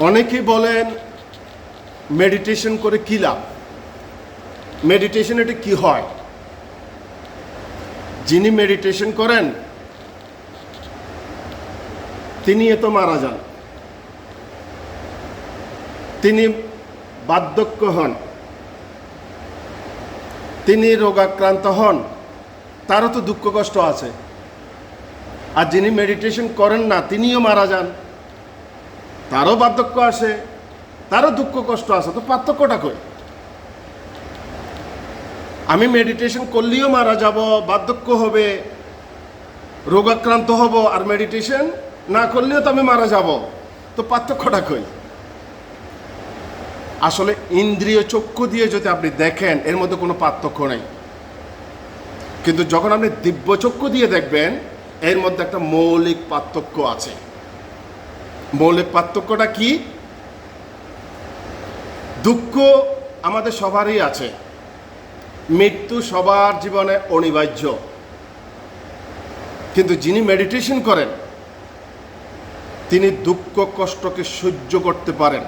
অনেকেই বলেন মেডিটেশন করে কী লাভ? মেডিটেশন এটা কী হয়? যিনি মেডিটেশন করেন, তিনি এত মারা যান। তিনি বার্ধক্য হন। তিনি রোগাক্রান্ত হন। তারও তো দুঃখ কষ্ট আছে। আর যিনি মেডিটেশন করেন না, তিনিও মারা যান। তারও বার্ধক্য আসে, তারও দুঃখ কষ্ট আছে তো পার্থক্যটা কই? আমি মেডিটেশন করলেও মারা যাব, বার্ধক্য হবে, রোগাক্রান্ত হব, আর মেডিটেশন না করলেও তো আমি মারা যাব, তো পার্থক্যটা কই? আসলে ইন্দ্রিয় চক্ষু দিয়ে যদি আপনি দেখেন, এর মধ্যে কোনো পার্থক্য নেই। কিন্তু যখন আপনি দিব্য চক্ষু দিয়ে দেখবেন, এর মধ্যে একটা মৌলিক পার্থক্য আছে। মৌলিক পার্থক্যটা কি? দুঃখ আমাদের সবারই আছে। মৃত্যু সবার জীবনে অনিবার্য। কিন্তু যিনি মেডিটেশন করেন, তিনি দুঃখ কষ্টকে সহ্য করতে পারেন।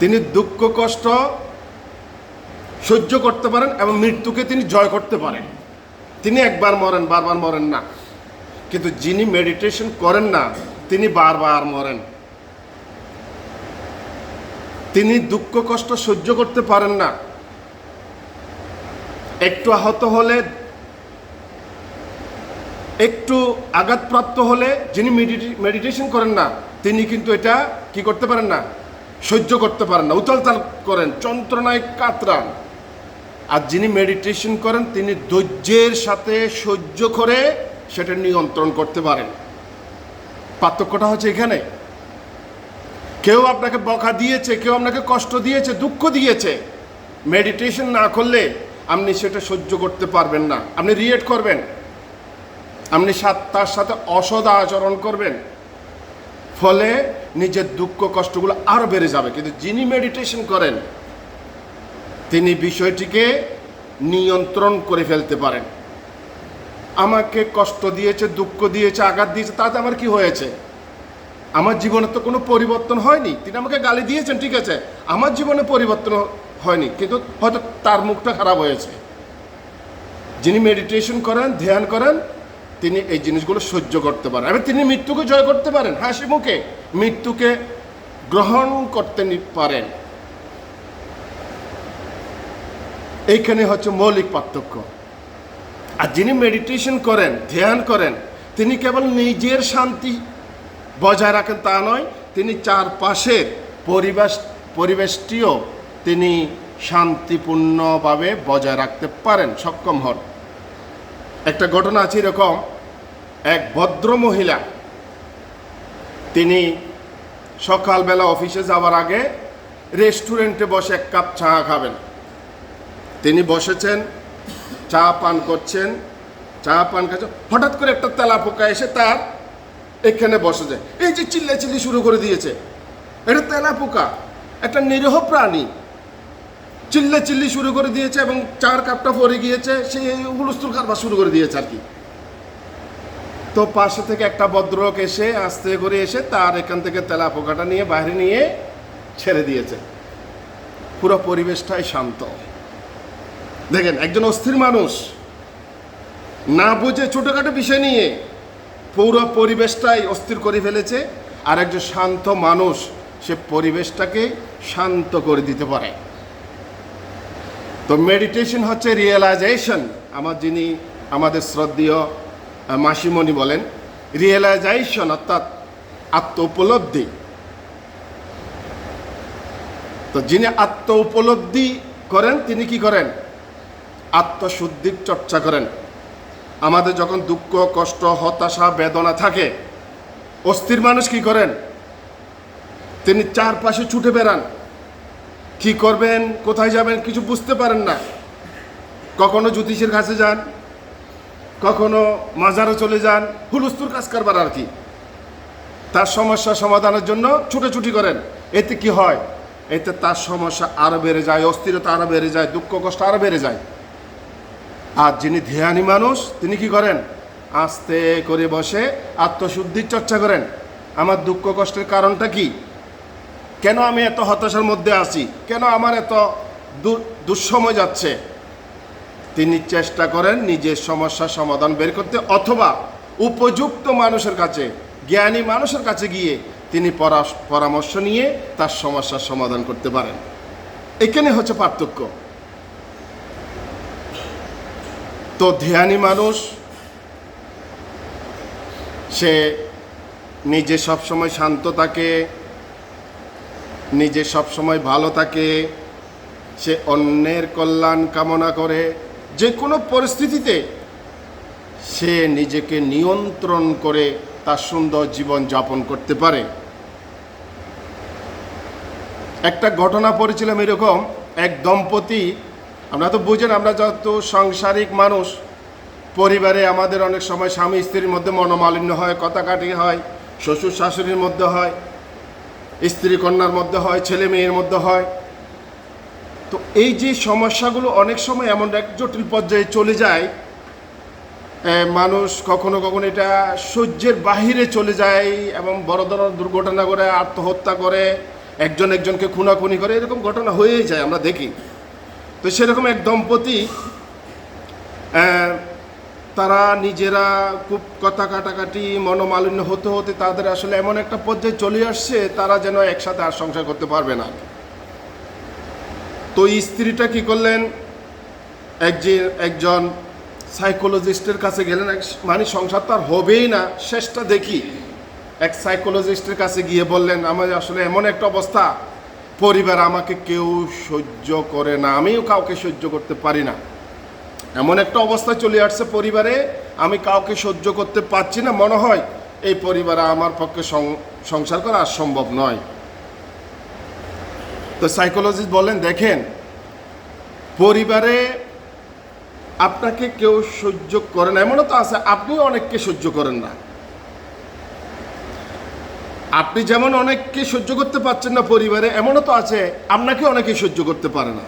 তিনি দুঃখ কষ্ট সহ্য করতে পারেন এবং মৃত্যুকে তিনি জয় করতে পারেন। তিনি একবার মরেন, বারবার মরেন না। কিন্তু যিনি মেডিটেশন করেন না তিনি বারবার মরেন। তিনি দুঃখ, কষ্ট সহ্য করতে পারেন না। একটু আহত হলে, একটু আঘাতপ্রাপ্ত হলে যিনি মেডিটেশন করেন না, তিনি কিন্তু এটা কি করতে পারেন না? সহ্য করতে পারেন না। উতালতাল করেন, যন্ত্রণায় কাতরান। আর যিনি মেডিটেশন করেন, তিনি ধৈর্যের সাথে সহ্য করে সেটা নিয়ন্ত্রণ করতে পারেন। পার্থক্যটা হচ্ছে এখানে। কেউ আপনাকে বকা দিয়েছে, কেউ আপনাকে কষ্ট দিয়েছে, দুঃখ দিয়েছে। মেডিটেশন না করলে আপনি সেটা সহ্য করতে পারবেন না। আপনি রিয়েট করবেন। আপনি তার সাথে অসদ আচরণ করবেন। ফলে নিজের দুঃখ, কষ্টগুলো আরও বেড়ে যাবে। কিন্তু যিনি মেডিটেশন করেন, তিনি বিষয়টিকে নিয়ন্ত্রণ করে ফেলতে পারেন। আমাকে কষ্ট দিয়েছে, দুঃখ দিয়েছে, আঘাত দিয়েছে, তাতে আমার কি হয়েছে? আমার জীবনে তো কোনো পরিবর্তন হয়নি। তিনি আমাকে গালি দিয়েছেন, ঠিক আছে, আমার জীবনে পরিবর্তন হয়নি, কিন্তু হয়তো তার মুখটা খারাপ হয়েছে। যিনি মেডিটেশন করেন, ধ্যান করেন, তিনি এই জিনিসগুলো সহ্য করতে পারেন। এবং তিনি মৃত্যুকে জয় করতে পারেন, হাসি মুখে। মৃত্যুকে গ্রহণ করতে পারেন। এইখানে হচ্ছে মৌলিক পার্থক্য। আর যিনি মেডিটেশন করেন, ধ্যান করেন, তিনি কেবল নিজের শান্তি বজায় রাখেন তা নয়, তিনি চারপাশের পরিবেশ, পরিবেশটিও তিনি শান্তিপূর্ণভাবে বজায় রাখতে পারেন, সক্ষম হন। একটা ঘটনা আছে এরকম, এক ভদ্র মহিলা, তিনি সকালবেলা অফিসে যাওয়ার আগে রেস্টুরেন্টে বসে এক কাপ চা খাবেন। তিনি বসেছেন চা পান করছেন, চা পান খাচ্ছেন হঠাৎ করে একটা তেলা পোকা এসে তার এখানে বসে যায়। এই যে চিল্লা চিল্লি শুরু করে দিয়েছে, এটা তেলা পোকা, একটা নিরীহ প্রাণী। চিল্লা চিল্লি শুরু করে দিয়েছে এবং চার কাপটা পরে গিয়েছে, সে হুলস্থুল কারবার শুরু করে দিয়েছে আর কি। তো পাশে থেকে একটা ভদ্রলোক এসে আস্তে করে এসে তার এখান থেকে তেলা পোকাটা নিয়ে বাইরে নিয়ে ছেড়ে দিয়েছে। পুরো পরিবেশটাই শান্ত। দেখেন, একজন অস্থির মানুষ না বুঝে ছোটোখাটো বিষয় নিয়ে পুরো পরিবেশটাই অস্থির করে ফেলেছে, আর একজন শান্ত মানুষ সে পরিবেশটাকে শান্ত করে দিতে পারে। তো মেডিটেশন হচ্ছে রিয়েলাইজেশন আমার যিনি, আমাদের শ্রদ্ধেয় মাসিমণি বলেন রিয়েলাইজেশন অর্থাৎ আত্ম উপলব্ধি তো যিনি আত্ম উপলব্ধি করেন, তিনি কি করেন? আত্মশুদ্ধির চর্চা করেন। আমাদের যখন দুঃখ, কষ্ট, হতাশা, বেদনা থাকে, অস্থির মানুষ কি করেন? তিনি চারপাশে ছুটে বেড়ান। কি করবেন, কোথায় যাবেন কিছু বুঝতে পারেন না। কখনো জ্যোতিষের কাছে যান, কখনো মাজারে চলে যান হুলুস্তুর কাজ করবার আর কি। তার সমস্যা সমাধানের জন্য ছুটোছুটি করেন। এতে কি হয়? এতে তার সমস্যা আরও বেড়ে যায়, অস্থিরতা আরও বেড়ে যায়, দুঃখ, কষ্ট আরও বেড়ে যায়। আর যিনি ধ্যানী মানুষ, তিনি কি করেন? আস্তে করে বসে আত্মশুদ্ধির চর্চা করেন। আমার দুঃখ কষ্টের কারণটা কি? কেন আমি এত হতাশার মধ্যে আছি? কেন আমার এত দুঃসময় যাচ্ছে? তিনি চেষ্টা করেন নিজের সমস্যার সমাধান বের করতে, অথবা উপযুক্ত মানুষের কাছে, জ্ঞানী মানুষের কাছে গিয়ে তিনি পরামর্শ নিয়ে তার সমস্যার সমাধান করতে পারেন। এখানে হচ্ছে পার্থক্য। তো ধ্যানী মানুষ, সে নিজে সবসময় শান্ত থাকে, নিজে সবসময় ভালো থাকে, সে অন্যের কল্যাণ কামনা করে। যে কোনো পরিস্থিতিতে সে নিজেকে নিয়ন্ত্রণ করে তার সুন্দর জীবন যাপন করতে পারে। একটা ঘটনা পড়েছিলাম এরকম, এক দম্পতি আমরা তো বুঝেন, আমরা যত সাংসারিক মানুষ, পরিবারে আমাদের অনেক সময় স্বামী স্ত্রীর মধ্যে মনোমালিন্য হয় কথাকাটি হয়, শ্বশুর শাশুড়ির মধ্যে হয়, স্ত্রী কন্যার মধ্যে হয়, ছেলে মেয়ের মধ্যে হয়। তো এই যে সমস্যাগুলো অনেক সময় এমন এক জটিল পর্যায়ে চলে যায় মানুষ কখনো কখনো এটা সহ্যের বাহিরে চলে যায় এবং বড় ধরনের দুর্ঘটনা করে, আত্মহত্যা করে, একজন একজনকে খুনাখুনি করে, এরকম ঘটনা হয়েই যায়, আমরা দেখি। তো সেরকম এক দম্পতি তারা নিজেরা খুব কথা কাটাকাটি, মনোমালিন্য হতে হতে তাদের আসলে এমন একটা পর্যায়ে চলে আসছে, তারা যেন একসাথে আর সংসার করতে পারবে না। তো স্ত্রীটা কি করলেন? এক যে, একজন সাইকোলজিস্টের কাছে গেলেন, এক- মানে সংসার তো আর হবেই না, শেষটা দেখি। এক সাইকোলজিস্টের কাছে গিয়ে বললেন, আমার আসলে এমন একটা অবস্থা পরিবার আমাকে কেউ সহ্য করে না। আমিও কাউকে সহ্য করতে পারি না। এমন একটা অবস্থা চলে আসছে পরিবারে, আমি কাউকে সহ্য করতে পারছি না। মনে হয় এই পরিবারে আমার পক্ষে সংসার করা আর সম্ভব নয়। তো সাইকোলজিস্ট বলেন দেখেন, পরিবারে আপনাকে কেউ সহ্য করে না। এমনও তো আছে, আপনিও অনেককে সহ্য করেন না। আপনি যেমন অনেককে সহ্য করতে পারছেন না পরিবারে, এমনও তো আছে, আপনাকে অনেকে সহ্য করতে পারে না।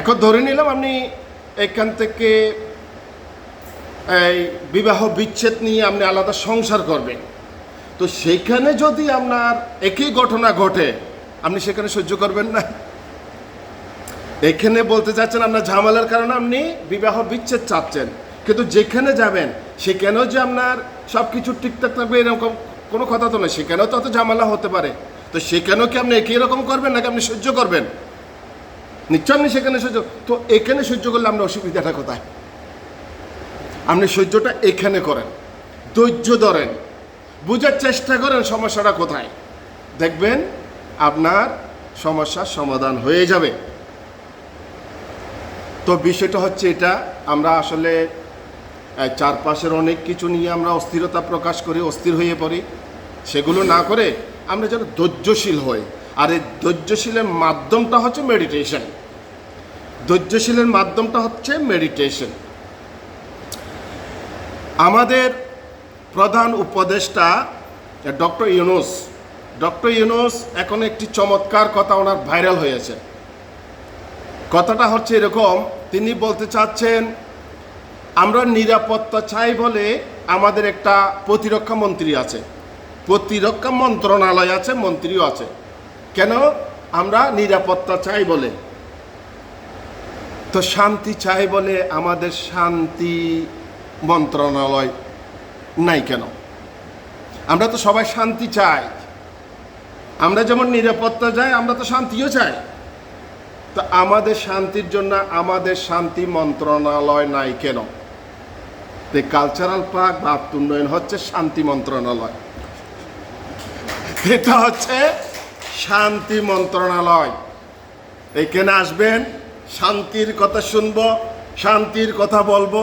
এখন ধরে নিলাম আপনি এখান থেকে এই বিবাহ বিচ্ছেদ নিয়ে আপনি আলাদা সংসার করবেন। তো সেখানে যদি আপনার একই ঘটনা ঘটে, আপনি সেখানে সহ্য করবেন না? এখানে বলতে চাচ্ছেন আপনার ঝামেলার কারণে আপনি বিবাহ বিচ্ছেদ চাচ্ছেন। কিন্তু যেখানে যাবেন, সেখানেও যে আপনার সব কিছু ঠিকঠাক থাকবে এরকম কোনো কথা তো নয়, সেখানেও তো অত ঝামেলা হতে পারে। তো সেখানেও কি আপনি একই রকম করবেন নাকি আপনি সহ্য করবেন? নিশ্চয় আপনি সেখানে সহ্য, তো এখানে সহ্য করলে আপনার অসুবিধাটা কোথায়? আপনি সহ্যটা এখানে করেন, ধৈর্য ধরেন, বুঝার চেষ্টা করেন সমস্যাটা কোথায়। দেখবেন আপনার সমস্যার সমাধান হয়ে যাবে। তো বিষয়টা হচ্ছে এটা, আমরা আসলে চারপাশের অনেক কিছু নিয়ে আমরা অস্থিরতা প্রকাশ করি, অস্থির হয়ে পড়ি। সেগুলো না করে আমরা যেন ধৈর্যশীল হই। আর এই ধৈর্যশীলের মাধ্যমটা হচ্ছে মেডিটেশন ধৈর্যশীলের মাধ্যমটা হচ্ছে মেডিটেশন আমাদের প্রধান উপদেষ্টা ডক্টর ইউনুস। ডক্টর ইউনুস এখন একটি চমৎকার কথা ওনার ভাইরাল হয়েছে। কথাটা হচ্ছে এরকম, তিনি বলতে চাচ্ছেন আমরা নিরাপত্তা চাই বলে আমাদের একটা প্রতিরক্ষা মন্ত্রী আছে। প্রতিরক্ষা মন্ত্রণালয় আছে, মন্ত্রীও আছে। কেন? আমরা নিরাপত্তা চাই বলে। তো শান্তি চাই বলে আমাদের শান্তি মন্ত্রণালয় নাই কেন? আমরা তো সবাই শান্তি চাই। আমরা যেমন নিরাপত্তা চাই, আমরা তো শান্তিও চাই। তো আমাদের শান্তির জন্য আমাদের শান্তি মন্ত্রণালয় নাই কেন? কালচারাল পার্ক বা উন্নয়ন হচ্ছে শান্তি মন্ত্রণালয়। এটা হচ্ছে শান্তি মন্ত্রণালয়। এখানে আসবেন, শান্তির কথা শুনব, শান্তির কথা বলব,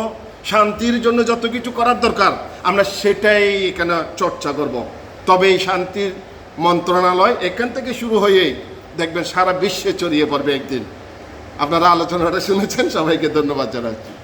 শান্তির জন্য যত কিছু করার দরকার, আমরা সেটাই এখানে চর্চা করব। তবে এই শান্তির মন্ত্রণালয় এখান থেকে শুরু হয়েই দেখবেন সারা বিশ্বে ছড়িয়ে পড়বে একদিন। আপনারা আলোচনাটা শুনেছেন? সবাইকে ধন্যবাদ জানাচ্ছি।